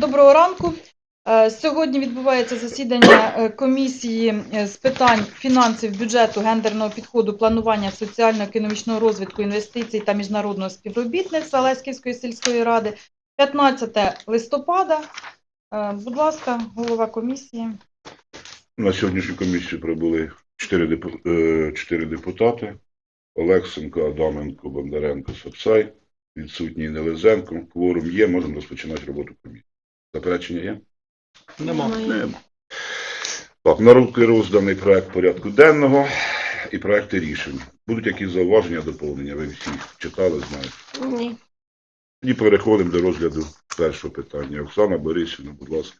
Доброго ранку. Е, Сьогодні відбувається засідання е, комісії е, з питань фінансів, бюджету, гендерного підходу, планування соціально-економічного розвитку, інвестицій та міжнародного співробітництва Леськівської сільської ради. 15 листопада. Будь ласка, голова комісії. На сьогоднішню комісію прибули чотири депутати. Олексенко, Адаменко, Бондаренко, Сапсай. Відсутній Нелезенко. Кворум є, можемо розпочинати роботу комісії. Заперечення є? Нема. Нема. Так, на руки розданий проект порядку денного і проекти рішень. Будуть якісь зауваження, доповнення? Ви всі читали, знаєте. Ні. І переходимо до розгляду першого питання. Оксана Борисівна, будь ласка.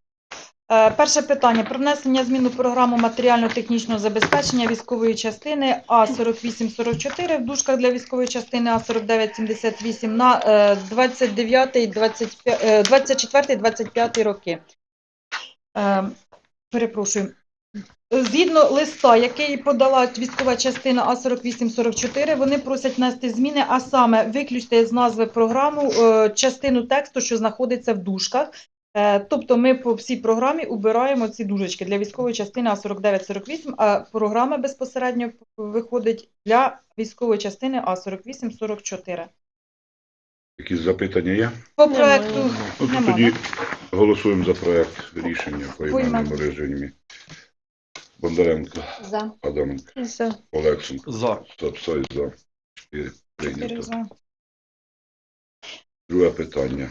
Е, Перше питання про внесення змін у програму матеріально-технічного забезпечення військової частини А4844 в дужках для військової частини А4978 на е, 24-25 роки. Е, Перепрошую. Згідно листа, який подала військова частина А4844, вони просять внести зміни, а саме виключити з назви програму е, частину тексту, що знаходиться в дужках. Е, Тобто ми по всій програмі убираємо ці дужечки для військової частини А4948, а програма безпосередньо виходить для військової частини А4844. Якісь запитання є? По проекту Ну, то Нема, тоді голосуємо за проект рішення по іменному режимі. Бондаренко, За. Адаменко, За. Олексенко, За. Сапсай за. Чотири. Прийнято. за. Друге питання.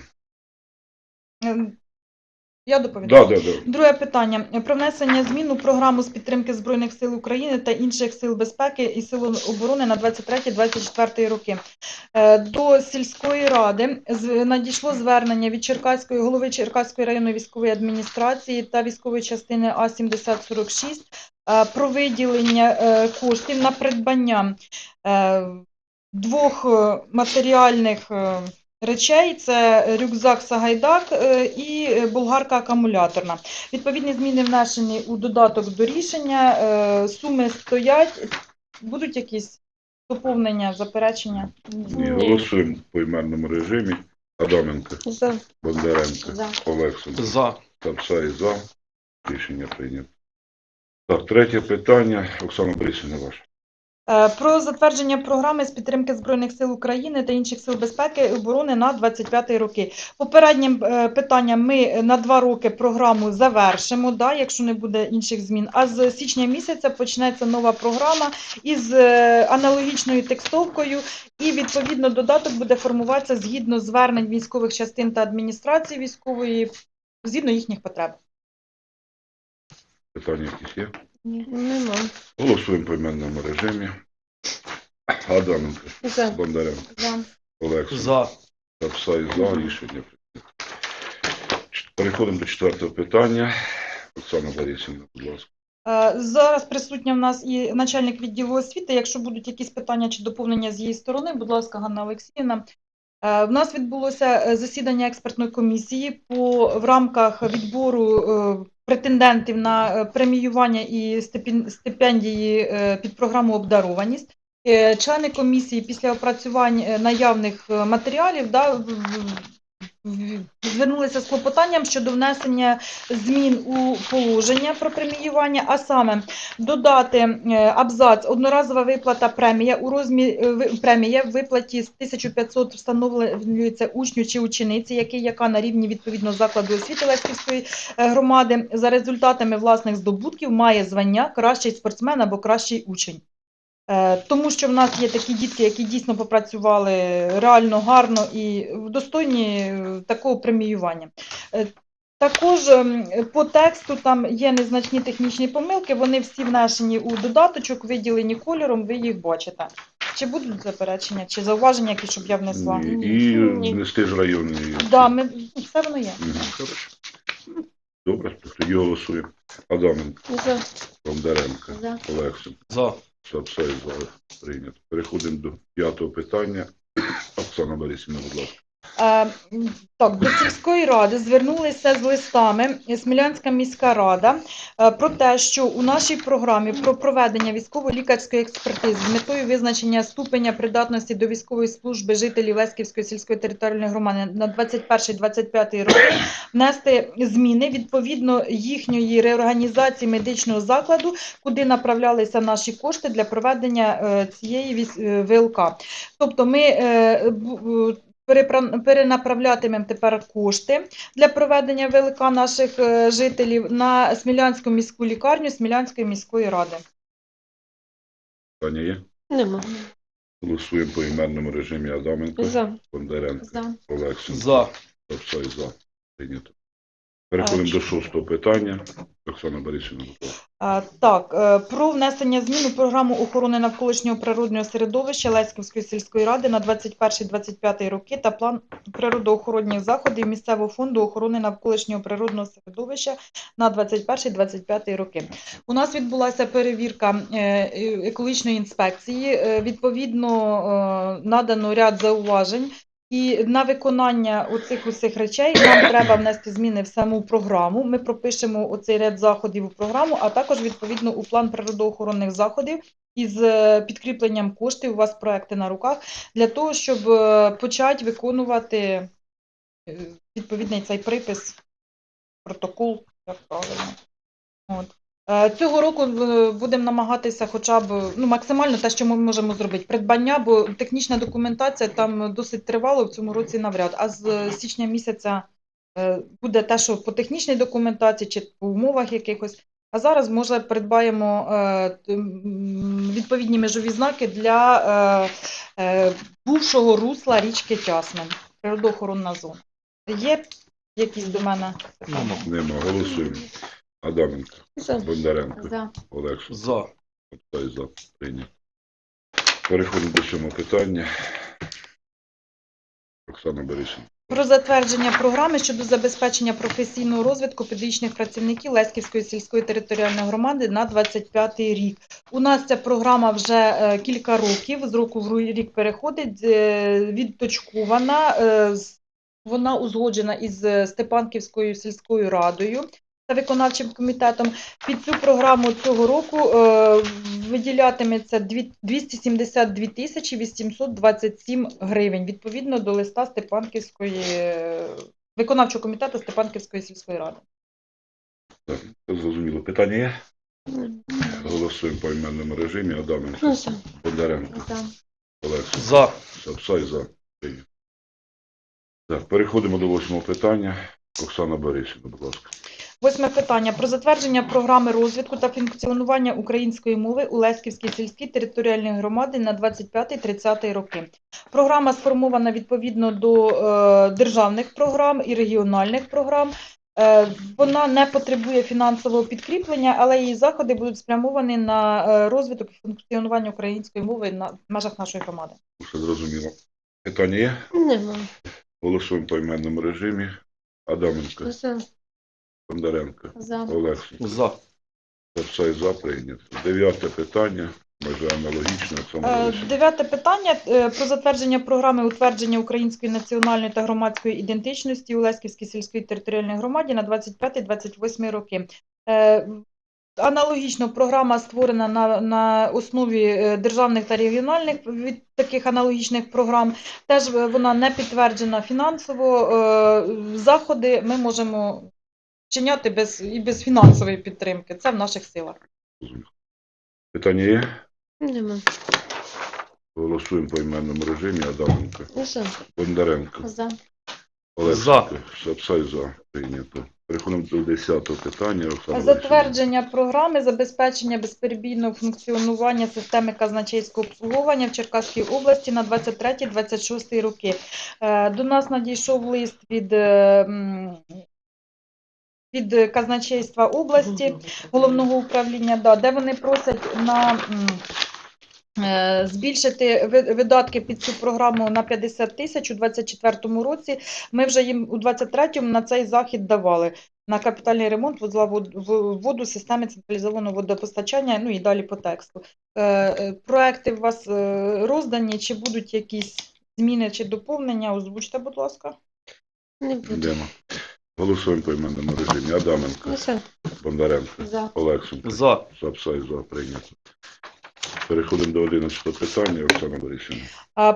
Я доповідаю. Да, да, да. Друге питання про внесення змін у програму з підтримки Збройних сил України та інших сил безпеки і сил оборони на 23-24 роки. Е, До сільської ради надійшло звернення від Черкаської голови Черкаської районної військової адміністрації та військової частини А7046 е, про виділення е, коштів на придбання двох матеріальних речей: це рюкзак Сагайдак е, і е, болгарка акумуляторна. Відповідні зміни внесені у додаток до рішення. е, Суми стоять. Будуть якісь доповнення, заперечення? І голосуємо по іменному режимі. Адаменко, За. Бондаренко, За. Олексенко, За. Сапсай за. Рішення прийнято. Так, третє питання. Оксана Борисівна, ваша. Е, Про затвердження програми з підтримки Збройних сил України та інших сил безпеки і оборони на 25 роки. Попереднім е, питанням ми на два роки програму завершимо, да, якщо не буде інших змін. А з січня місяця почнеться нова програма із е, аналогічною текстовкою, і відповідно додаток буде формуватися згідно звернень військових частин та адміністрації військової, згідно їхніх потреб. Питання якісь є? Нема. Голосуємо по іменному режимі. Адаменко, За. Бондаренко, За. Олексенко, За. Сапсай за. Рішення прийнято. Переходимо до четвертого питання. Оксана Борисівна, будь ласка. Е, Зараз присутня в нас і начальник відділу освіти. Якщо будуть якісь питання чи доповнення з її сторони, будь ласка, Ганна Олексіївна. Е, В нас відбулося е, засідання експертної комісії по в рамках відбору е, претендентів на е, преміювання і стипен- стипендії е, під програму обдарованість. Е, Члени комісії після опрацювань наявних матеріалів да, звернулися з клопотанням щодо внесення змін у положення про преміювання, а саме додати е, абзац одноразова виплата премія у розмірі премія в виплаті з 1500 встановлюється учню чи учениці, який яка на рівні відповідного закладу освіти Леськівської е, громади за результатами власних здобутків має звання кращий спортсмен або кращий учень. Е, Тому що в нас є такі дітки, які дійсно попрацювали реально гарно і достойні е, такого преміювання. Е, Також ем, по тексту там є незначні технічні помилки, вони всі внесені у додаточок, виділені кольором, ви їх бачите. Чи будуть заперечення, чи зауваження, які щоб я внесла? Ні. І Ні. внести ж районний. Да, ми, все воно є. Добре, то тоді голосуємо. Адаменко, За. Бондаренко, За. Олексенко, За. Сапсай. Прийнято. Переходимо до п'ятого питання. Оксана Борисівна, будь ласка. Е, Так, до сільської ради звернулися з листами Смілянська міська рада е, про те, що у нашій програмі про проведення військово-лікарської експертизи з метою визначення ступеня придатності до військової служби жителів Леськівської сільської територіальної громади на 21-25 роки внести зміни відповідно їхньої реорганізації медичного закладу, куди направлялися наші кошти для проведення е, цієї ВЛК. Тобто ми перенаправлятимемо тепер кошти для проведення велика наших е, жителів на Смілянську міську лікарню Смілянської міської ради. Питання є? Нема. Голосуємо по іменному режимі Адаменко, За. Бондаренко, За. Олексенко, За. Сапсай за. Прийнято. Переходимо до шостого питання. Оксана Борисівна. А, Так, е, про внесення змін у програму охорони навколишнього природнього середовища Леськівської сільської ради на 21-25 роки та план природоохоронних заходів місцевого фонду охорони навколишнього природного середовища на 21-25 роки. У нас відбулася перевірка е, е, екологічної інспекції. Відповідно, надано ряд зауважень. І на виконання оцих усіх речей нам треба внести зміни в саму програму. Ми пропишемо оцей ряд заходів у програму, а також відповідно у план природоохоронних заходів із е, підкріпленням коштів. У вас проекти на руках для того, щоб е, почати виконувати е, відповідний цей припис, протокол, як правильно. От. Е, Цього року е, будемо намагатися хоча б ну, максимально те, що ми можемо зробити. Придбання, бо технічна документація там досить тривало в цьому році навряд. А з січня місяця е, буде те, що по технічній документації чи по умовах якихось. А зараз, може, придбаємо е, відповідні межові знаки для е, е, бувшого русла річки Тясмин, природоохоронна зона. Є якісь до мене? Нема. Голосуємо. Адаменко, За. Бондаренко, За. Олексенко, За. Сапсай за. Прийнято. Переходимо до сьомого питання. Оксана Борисівна. Про затвердження програми щодо забезпечення професійного розвитку педагогічних працівників Леськівської сільської територіальної громади на 25 рік. У нас ця програма вже е, кілька років, з року в рік переходить, е, відточкована, е, вона узгоджена із Степанківською сільською радою виконавчим комітетом. Під цю програму цього року е, виділятиметься 272 тисячі 827 гривень, відповідно до листа Степанківської е, виконавчого комітету Степанківської сільської ради. Так, зрозуміло. Питання є? Голосуємо по іменному режимі. Адаменко, Ну, за. Бондаренко, За. За. Сапсай за. Так, переходимо до восьмого питання. Оксана Борисівна, будь ласка. Восьме питання про затвердження програми розвитку та функціонування української мови у Леськівській сільській територіальній громаді на 25-30 роки. Програма сформована відповідно до е, державних програм і регіональних програм. Е, вона не потребує фінансового підкріплення, але її заходи будуть спрямовані на е, розвиток і функціонування української мови на межах нашої громади. Все зрозуміло. Питання є? Нема. Голосуємо по іменному режимі. Адаменко, За. Бондаренко, За. Олексій. За. Сапсай за. Прийнято. Дев'яте питання. Майже аналогічно Е, Дев'яте питання е, про затвердження програми утвердження української національної та громадської ідентичності у Леськівській сільській територіальній громаді на 25-28 роки. Аналогічно програма створена на, на основі е, державних та регіональних від таких аналогічних програм. Теж е, вона не підтверджена фінансово. Е, Заходи ми можемо вчиняти без, і без фінансової підтримки. Це в наших силах. Питання є? Нема. Голосуємо по іменному режимі. Адаменко, За. Бондаренко, За. Олексенко, Сапсай за. Прийнято. Переходимо до десятого питання. Оксана. Затвердження програми забезпечення безперебійного функціонування системи казначейського обслуговування в Черкаській області на 23-26 роки. Е, До нас надійшов лист від, е, від казначейства області, головного управління, да, де вони просять на збільшити видатки під цю програму на 50 тисяч у 2024 році. Ми вже їм у 2023 на цей захід давали на капітальний ремонт вузла воду системи централізованого водопостачання, ну і далі по тексту. Е, е, Проекти у вас е, роздані, чи будуть якісь зміни чи доповнення, озвучте, будь ласка. Не буду. Йдемо. Голосуємо по іменному режимі. Адаменко, Лише Бондаренко, за. Олексенко. За. Сапсай за прийнято. Переходимо до 11 питання. Оксана Борисівна.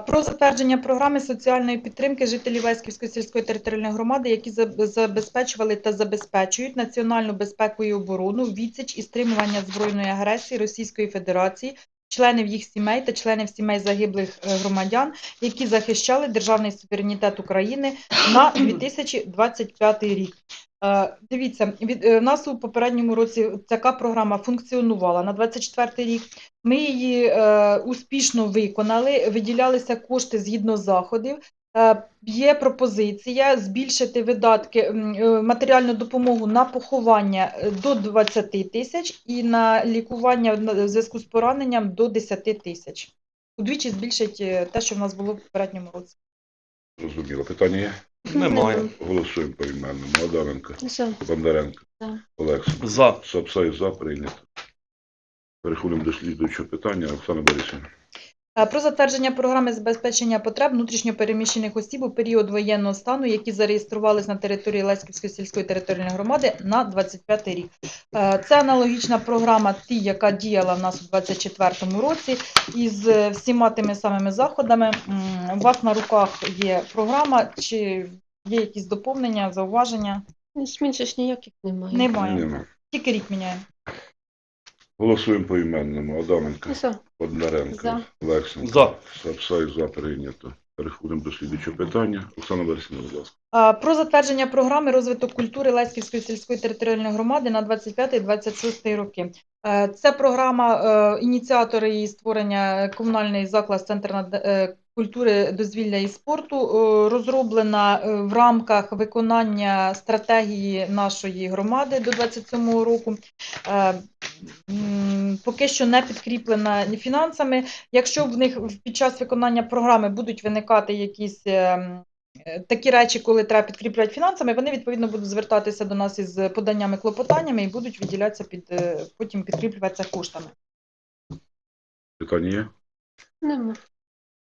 Про затвердження програми соціальної підтримки жителів Леськівської сільської територіальної громади, які забезпечували та забезпечують національну безпеку і оборону, відсіч і стримування збройної агресії Російської Федерації, членів їх сімей та членів сімей загиблих е, громадян, які захищали державний суверенітет України на 2025 рік. Е, Дивіться, від е, в нас у попередньому році така програма функціонувала на 24 рік. Ми її е, успішно виконали, виділялися кошти згідно заходів. Е, є пропозиція збільшити видатки, е, матеріальну допомогу на поховання е, до 20 тисяч і на лікування в зв'язку з пораненням до 10 тисяч. Удвічі збільшить е, те, що в нас було в попередньому році. Зрозуміло. Питання є? Немає. Голосуємо по іменному. Адаменко, За. Бондаренко, За. Олексій. За. Сапсай за прийнято. Переходимо до слідуючого питання. Оксана Борисівна. Е, Про затвердження програми забезпечення потреб внутрішньопереміщених осіб у період воєнного стану, які зареєструвались на території Леськівської сільської територіальної громади на 25 рік. Е, Це аналогічна програма, ті, яка діяла в нас у 24 році, із всіма тими самими заходами. У вас на руках є програма, чи є якісь доповнення, зауваження? Же ж ніяких немає. Немає. Нема. Тільки рік міняємо. Голосуємо по іменному. Адаменко, За. Бондаренко, За. Олексенко. За. Сапсай за прийнято. Переходимо до слідуючого питання. Оксана Борисівна, будь ласка. А, Про затвердження програми розвиток культури Леськівської сільської територіальної громади на 25-26 роки. Е, Це програма, е, ініціатори її створення комунальний заклад Центр над- е, культури, дозвілля і спорту, е, розроблена е, в рамках виконання стратегії нашої громади до 27 року. Е, Поки що не підкріплена фінансами. Якщо в них під час виконання програми будуть виникати якісь ем, е, такі речі, коли треба підкріплювати фінансами, вони відповідно будуть звертатися до нас із поданнями клопотаннями і будуть виділятися під е, потім підкріплюватися коштами. Питання є? Нема.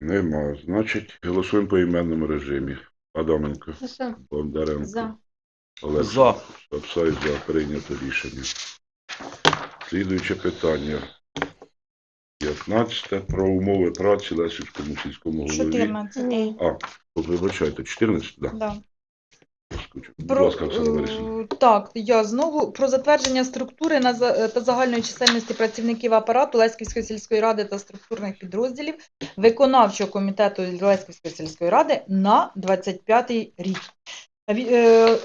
Нема. Значить, голосуємо по іменному режимі. Адаменко, За. Бондаренко, За. Олексенко. Сапсай за прийнято рішення. Слідуюче питання. 15. Про умови праці Лесівському сільському голові. 14. Ні. А, вибачайте, 14? Да. Да. Скучу. Будь Про, ласка, Оксана Борисівна. е, так, я знову про затвердження структури на за- та загальної чисельності працівників апарату Леськівської сільської ради та структурних підрозділів виконавчого комітету Леськівської сільської ради на 25 рік. Ві- е,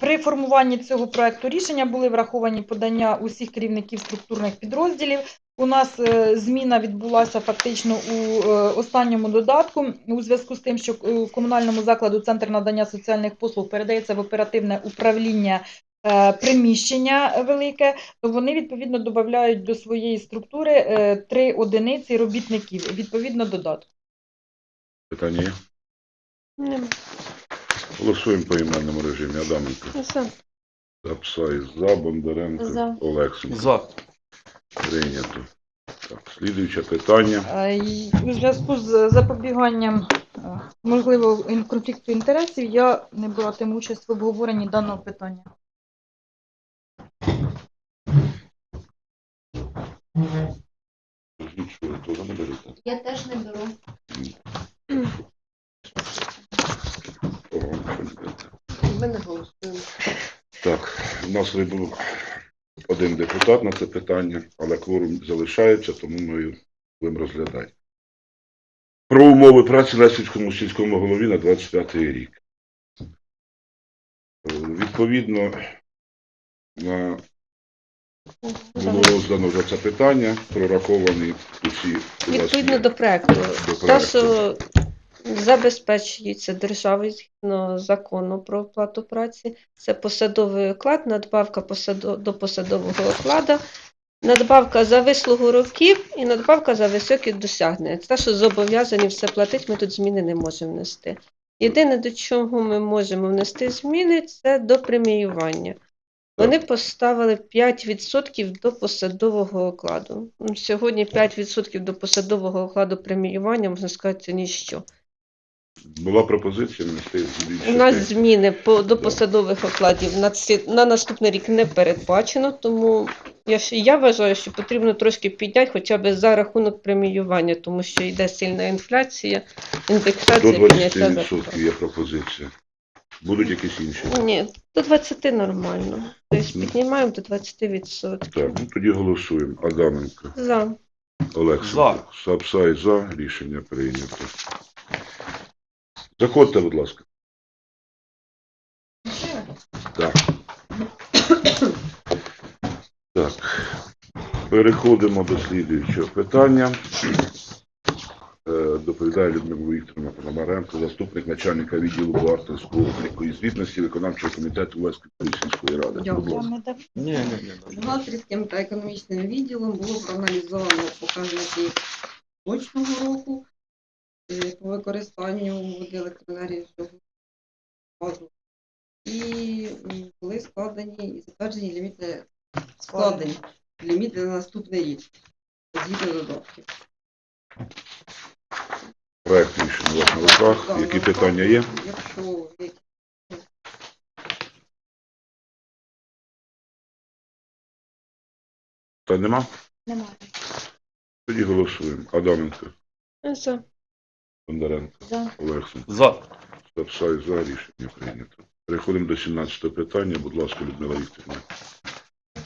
При формуванні цього проекту рішення були враховані подання усіх керівників структурних підрозділів. У нас е, зміна відбулася фактично у е, останньому додатку у зв'язку з тим, що е, комунальному закладу Центр надання соціальних послуг передається в оперативне управління приміщення велике, то вони відповідно додають до своєї структури три одиниці робітників відповідно додатку. Питання є? Нема. Голосуємо по іменному режимі. Адаменко, За. Сапсай за, Бондаренко, За. Олексенко. За. Прийнято. Так, слідуюче питання. Е, У зв'язку з запобіганням е, можливого ін- конфлікту інтересів я не братиму участь в обговоренні даного питання. Нічого, того не берете. Я теж не беру. Того не берете. Ми не голосуємо. Так, у нас вибув один депутат на це питання, але кворум залишається, тому ми будемо розглядати. Про умови праці Лесівському сільському голові на 25 рік. Е, Відповідно, на було роздано вже це питання, прораховані усі Відповідно до проекту. До проекту. що забезпечується державою згідно закону про оплату праці, це посадовий оклад, надбавка посадо- до посадового окладу, надбавка за вислугу років і надбавка за високі досягнення. Те, що зобов'язані все платити, ми тут зміни не можемо внести. Єдине, до чого ми можемо внести зміни, це до преміювання. Вони поставили 5% до посадового окладу. Сьогодні 5% до посадового окладу преміювання, можна сказати, це ніщо. Була пропозиція внести більше. У нас зміни по, до посадових окладів на, ці, на наступний рік не передбачено, тому я, ж- я вважаю, що потрібно трошки підняти хоча б за рахунок преміювання, тому що йде сильна інфляція, індексація підняття 20% є пропозиція. Будуть якісь інші? Ні, до 20 нормально. Тобто піднімаємо до 20%. Так, ну тоді голосуємо. Адаменко, За. Олександр, Сапсай за. Рішення прийнято. Заходьте, будь ласка. Так. Так. Переходимо до слідуючого питання. Е, Доповідає Людмила Вікторовна Пономаренко, заступник начальника відділу бухгалтерського обліку і звітності виконавчого комітету Леської сільської ради. Дякую. Ні, ні, ні. Бухгалтерським та економічним відділом було проаналізовано показники точного року по використанню води електроенергії газу. І були складені і затверджені ліміти складені ліміти на наступний рік згідно додатків. Проект рішення у вас на руках. Да, Які на питання є? Якщо є Та нема? Немає. Тоді голосуємо. Адаменко, За. Бондаренко, За. Олександр. За. Стапсай за. Рішення прийнято. Переходимо до 17 питання. Будь ласка, Людмила Вікторівна.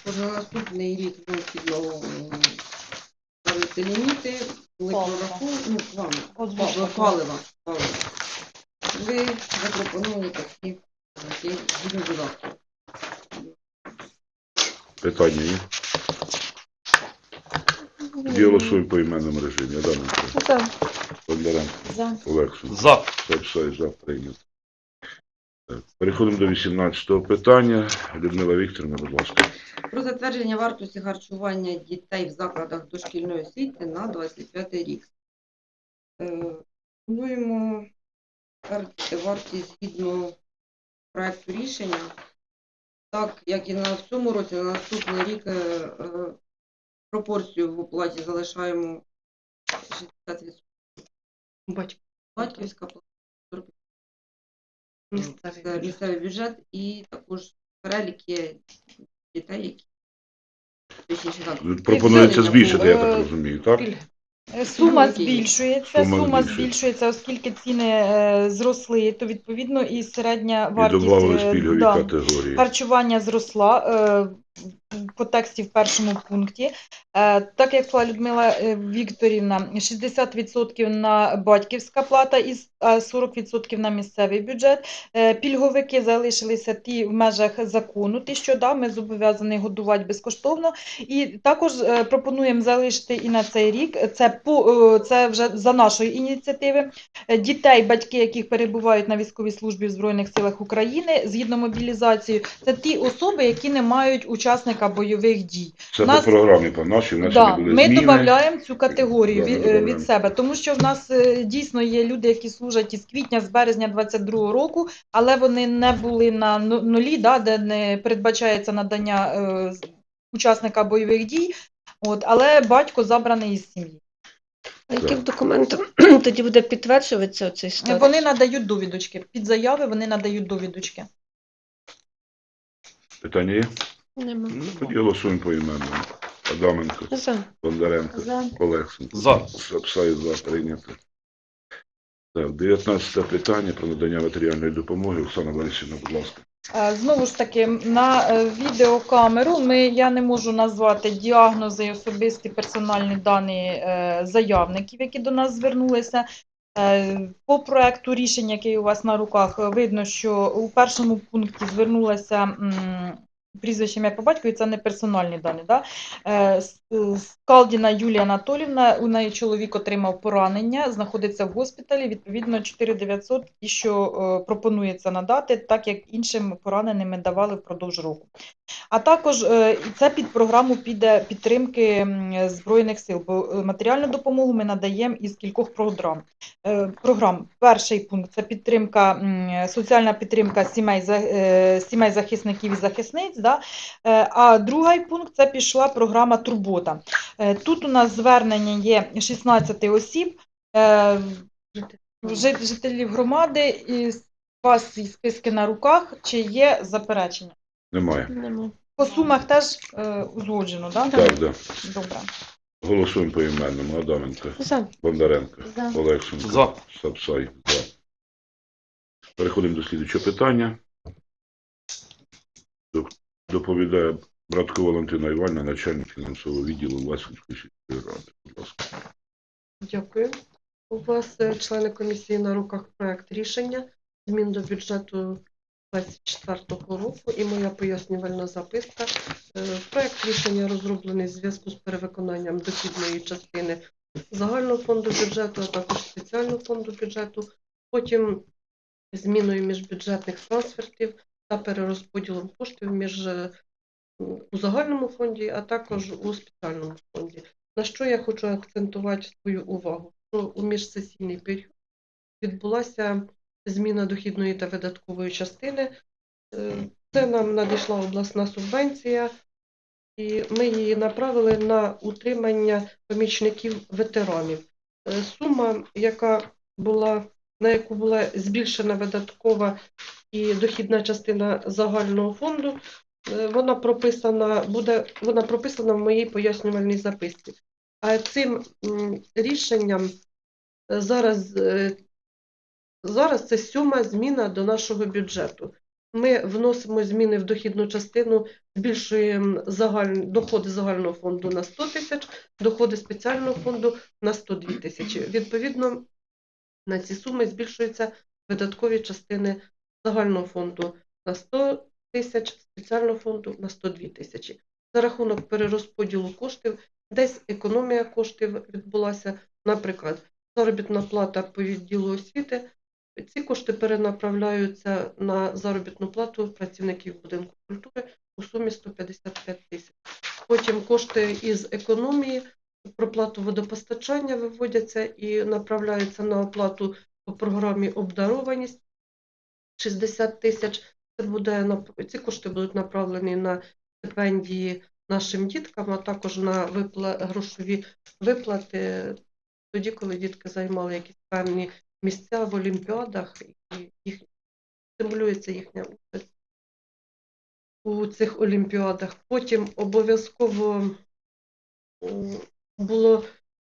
Тож на наступний рік необхідно ставити ліміти, Палива. ну, вам, От бачите. палива, палива. Ви запропоновані такі, такі згідно. Питання є? Тоді голосуємо по іменному режимі. Адаменко, За. Бондаренко, За. Олександр. За. Стапсай за. Прийнято. Переходимо до 18-го питання. Людмила Вікторівна, будь ласка. Про затвердження вартості харчування дітей в закладах дошкільної освіти на 25 рік. Е, Плануємо вартість згідно проекту рішення. Так, як і на в цьому році, на наступний рік е, е, пропорцію в оплаті залишаємо 60%. Батьківська плата, Місцевий місцевий бюджет і також перелік є дітей, які точніше так, Пропонується збільшити, я так розумію, так? Е, Сума збільшується, Сума сума збільшується. збільшується, оскільки ціни е, зросли, то відповідно і середня І вартість е, пільгові да, категорії. харчування зросла е, по тексті в першому пункті. Е, Так як Людмила е, Вікторівна, 60% на батьківська плата і 40% на місцевий бюджет. Е, Пільговики залишилися ті в межах закону, ті, що да, ми зобов'язані годувати безкоштовно. І також пропонуємо залишити і на цей рік. Це по це вже за нашої ініціативи. Дітей, батьки, яких перебувають на військовій службі в Збройних силах України згідно мобілізації, це ті особи, які не мають учасника бойових дій. Це нас- по програмі по нашій, в нас Да, були ми зміни. додаємо цю категорію Да, від, е, від себе, тому що в нас е, дійсно є люди, які служать із квітня, з березня 22 року, але вони не були на ну- нулі, да, де не передбачається надання е, учасника бойових дій. От, але батько забраний із сім'ї. А яким документом тоді буде підтверджуватися цей статус? Вони надають довідочки. Під заяви вони надають довідочки. Питання є? Нема. Ну, Тоді голосуємо по іменам. Адаменко, За. Бондаренко, За. Олександр. За. Сапсай за прийнято. Так, 19 питання про надання матеріальної допомоги. Оксана Борисівна, будь ласка. Е, Знову ж таки, на е, відеокамеру ми, я не можу назвати діагнози і особисті персональні дані е, заявників, які до нас звернулися. Е, По проекту рішення, який у вас на руках, е, видно, що у першому пункті звернулася м, прізвище ім'я по батькові, це не персональні дані. Да? Е, Скалдіна Юлія Анатолівна, у неї чоловік отримав поранення, знаходиться в госпіталі, відповідно 4900, і що е, пропонується надати, так як іншим пораненим давали впродовж року. А також е, це під програму піде підтримки Збройних сил, бо матеріальну допомогу ми надаємо із кількох програм. Програм. Перший пункт це підтримка, соціальна підтримка сімей, сімей захисників і захисниць. Да? Е, А другий пункт це пішла програма Турбота. Е, Тут у нас звернення є 16 осіб, е, жителів громади, і у вас списки на руках, чи є заперечення? Немає. Нема. По сумах теж узгоджено, да? Так, да. Добре. Голосуємо по іменному. Адаменко, За. Бондаренко, За. Олексенко, За. Сапсай. За. Переходимо до слідчого питання. Доп- Доповідає Братко Валентина Івановна, начальник фінансового відділу Ласівської сільської ради. Будь ласка. Дякую. У вас, е, члени комісії, на руках проект рішення змін до бюджету 2024 року і моя пояснювальна записка. Е, Проект рішення розроблений в зв'язку з перевиконанням дохідної частини загального фонду бюджету, а також спеціального фонду бюджету. Потім зміною міжбюджетних трансфертів та перерозподілом коштів між е, у загальному фонді, а також у спеціальному фонді. На що я хочу акцентувати свою увагу? Що у міжсесійний період відбулася зміна дохідної та видаткової частини. Е, Це нам надійшла обласна субвенція, і ми її направили на утримання помічників ветеранів. Е, Сума, яка була, на яку була збільшена видаткова і дохідна частина загального фонду, е, вона прописана, буде, вона прописана в моїй пояснювальній записці. А цим рішенням е, зараз, е, зараз це сьома зміна до нашого бюджету. Ми вносимо зміни в дохідну частину, збільшуємо загаль... доходи загального фонду на 100 тисяч, доходи спеціального фонду на 102 тисячі. Відповідно, на ці суми збільшуються видаткові частини загального фонду на 100 тисяч, спеціального фонду на 102 тисячі. За рахунок перерозподілу коштів Десь економія коштів відбулася, наприклад, заробітна плата по відділу освіти. Ці кошти перенаправляються на заробітну плату працівників будинку культури у сумі 155 тисяч. Потім кошти із економії про плату водопостачання виводяться і направляються на оплату по програмі обдарованість 60 тисяч. Це буде ці кошти будуть направлені на стипендії нашим діткам, а також на випла... грошові виплати тоді, коли дітки займали якісь певні місця в олімпіадах, і їх стимулюється їхня участь у цих олімпіадах. Потім обов'язково було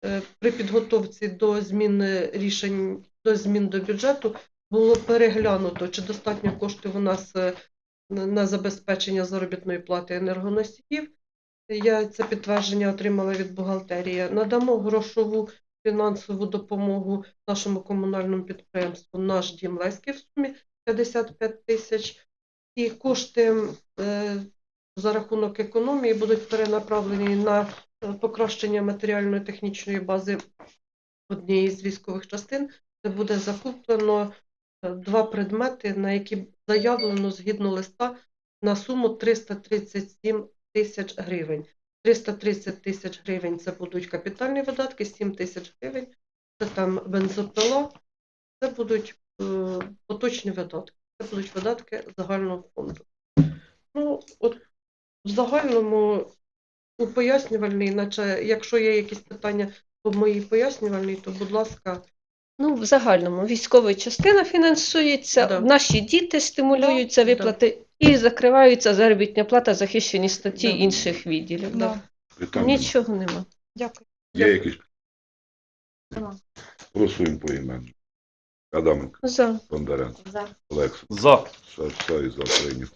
е, при підготовці до зміни рішень до змін до бюджету було переглянуто, чи достатньо коштів у нас е, на забезпечення заробітної плати енергоносіїв. Я це підтвердження отримала від бухгалтерії. Надамо грошову фінансову допомогу нашому комунальному підприємству Наш дім Леський в сумі 55 тисяч. І кошти е, за рахунок економії будуть перенаправлені на е, покращення матеріально-технічної бази однієї з військових частин. Це буде закуплено два предмети, на які заявлено згідно листа на суму 337 тисяч гривень. 330 тисяч гривень це будуть капітальні видатки, 7 тисяч гривень це там бензопила, це будуть е, поточні видатки, це будуть видатки загального фонду. Ну, от в загальному у пояснювальній, наче якщо є якісь питання по моїй пояснювальній, то будь ласка, Ну, в загальному військова частина фінансується, Да. наші діти стимулюються Да, виплати і закриваються заробітня плата захищені статті Да. інших відділів. Да. Да. Нічого нема. Дякую. є якісь? Голосуємо по імену. Адаменко, За. Бондаренко, За. Олексенко, за. Сапсай. За прийняв.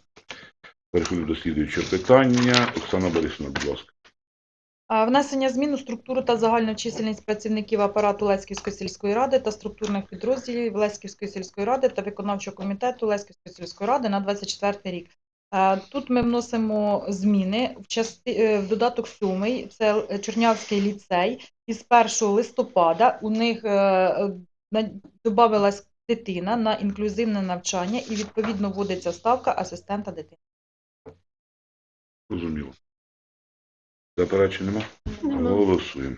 Переходимо до слідуючого питання. Оксана Борисовна, будь ласка. Внесення змін у структуру та загальну чисельність працівників апарату Леськівської сільської ради та структурних підрозділів Леськівської сільської ради та виконавчого комітету Леськівської сільської ради на 24 рік. Тут ми вносимо зміни в, части... е, в додаток 7, це Чернявський ліцей. Із 1 листопада у них е, додавалась дитина на інклюзивне навчання і відповідно вводиться ставка асистента дитини. Розуміло. Заперечень нема? Нема. Голосуємо.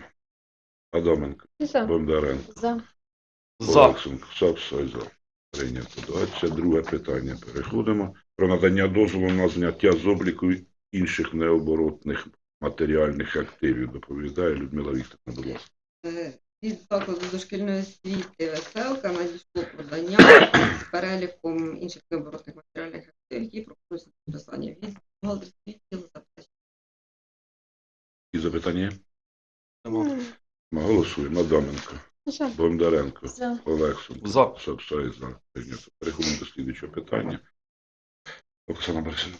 Адаменко, За. Бондаренко, За. За. Олексенко, Сапсай. За. Прийнято. 22 питання. Переходимо. Про надання дозволу на зняття з обліку інших необоротних матеріальних активів. Доповідає Людмила Вікторовна, будь ласка. Е, Від закладу дошкільної освіти Веселка надійшло подання з переліком інших необоротних матеріальних активів, які пропонують підписання від запитання? Ми голосуємо. Адаменко, За. Бондаренко, За. Олексенко, За. Сапсай за. Прийнято. Переходимо до слідуючого питання. Оксана Борисівна.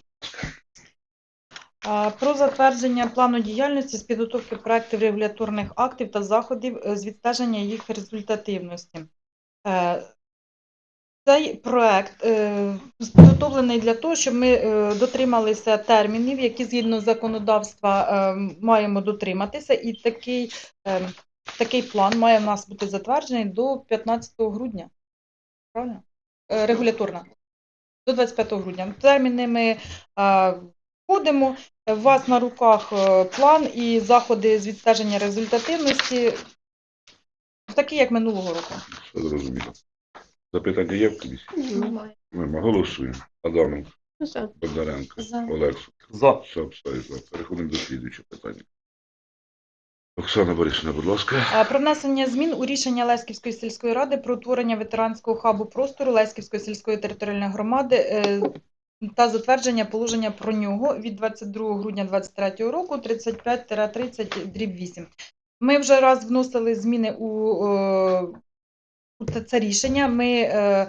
А, Про затвердження плану діяльності з підготовки проектів регуляторних актів та заходів е, з відстеження їх результативності. Цей проект е, підготовлений для того, щоб ми е, дотрималися термінів, які згідно законодавства е, маємо дотриматися, і такий, такий план має в нас бути затверджений до 15 грудня. Правильно? Регуляторна. До 25 грудня. Терміни ми входимо. У вас на руках план і заходи з відстеження результативності, такі, як минулого року. Зрозуміло. Запитання є в комісії? Немає. Ми голосуємо. Адаменко, За. Бондаренко, За. Олексенко, За. Сапсай за. Переходимо до слідуючого питання. Оксана Борисівна, будь ласка. Е, Про внесення змін у рішення Леськівської сільської ради про утворення ветеранського хабу простору Леськівської сільської територіальної громади е, та затвердження положення про нього від 22 грудня 2023 року 35-30 дріб 8. Ми вже раз вносили зміни у, е, це рішення. Ми е,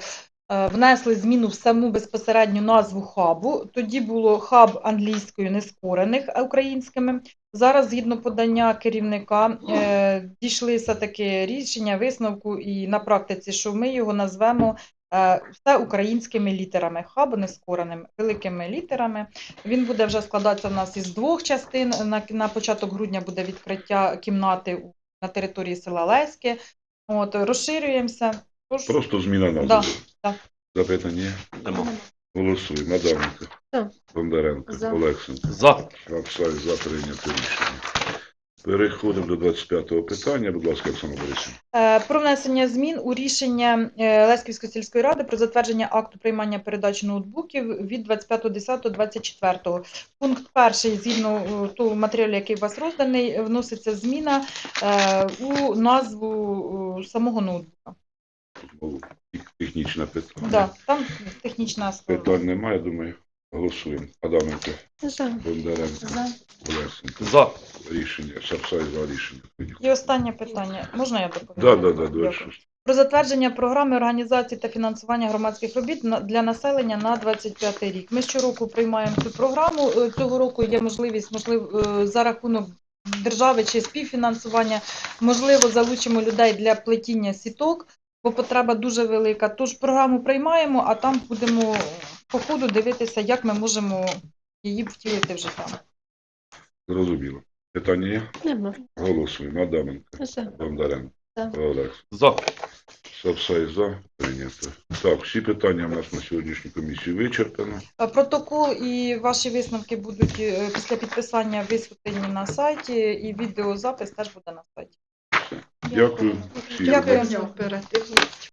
е, внесли зміну в саму безпосередню назву хабу. Тоді було хаб англійською нескорених українськими. Зараз, згідно подання керівника, е, дійшли все-таки рішення, висновку і на практиці, що ми його назвемо все українськими літерами, хаб нескореним, великими літерами. Він буде вже складатися в нас із двох частин. На, на початок грудня буде відкриття кімнати на території села Леське. От, розширюємося. Тож, Просто зміна назви. Да, так. Запитання? Нема. Голосуємо. Адаменко, За. Бондаренко, За. Олексенко, За. Сапсай за прийняти рішення. Переходимо до 25-го питання. Будь ласка, Оксана Борисівна. Е, Про внесення змін у рішення е, Леськівської сільської ради про затвердження акту приймання передачі ноутбуків від 25.10.24. Пункт перший, згідно е, того матеріалу, який у вас розданий, вноситься зміна у назву самого ноутбука. Знову технічне питання. Да, там технічна сторона. Питань немає, думаю. Голосуємо. Адаменко, За. Бондаренко, За. Олексенко. За. Рішення. Сапсай за рішення. І останнє питання. Можна я доповім? Да, да, да, Дякую. про затвердження програми організації та фінансування громадських робіт для населення на 25 рік. Ми щороку приймаємо цю програму. Е, Цього року є можливість, можливо, е, за рахунок держави чи співфінансування, можливо, залучимо людей для плетіння сіток, бо потреба дуже велика. Тож програму приймаємо, а там будемо по ходу дивитися, як ми можемо її втілити в життя. Зрозуміло. Питання є? Нема. Голосуємо. Адаменко, За. Бондаренко, За. Олексенко. За. Сапсай за. Прийнято. Так, всі питання в нас на сьогоднішню комісію вичерпано. Е, Протокол і ваші висновки будуть е, після підписання висвітлені на сайті, і відеозапис теж буде на сайті. Дякую. Всім Дякую. За оперативність.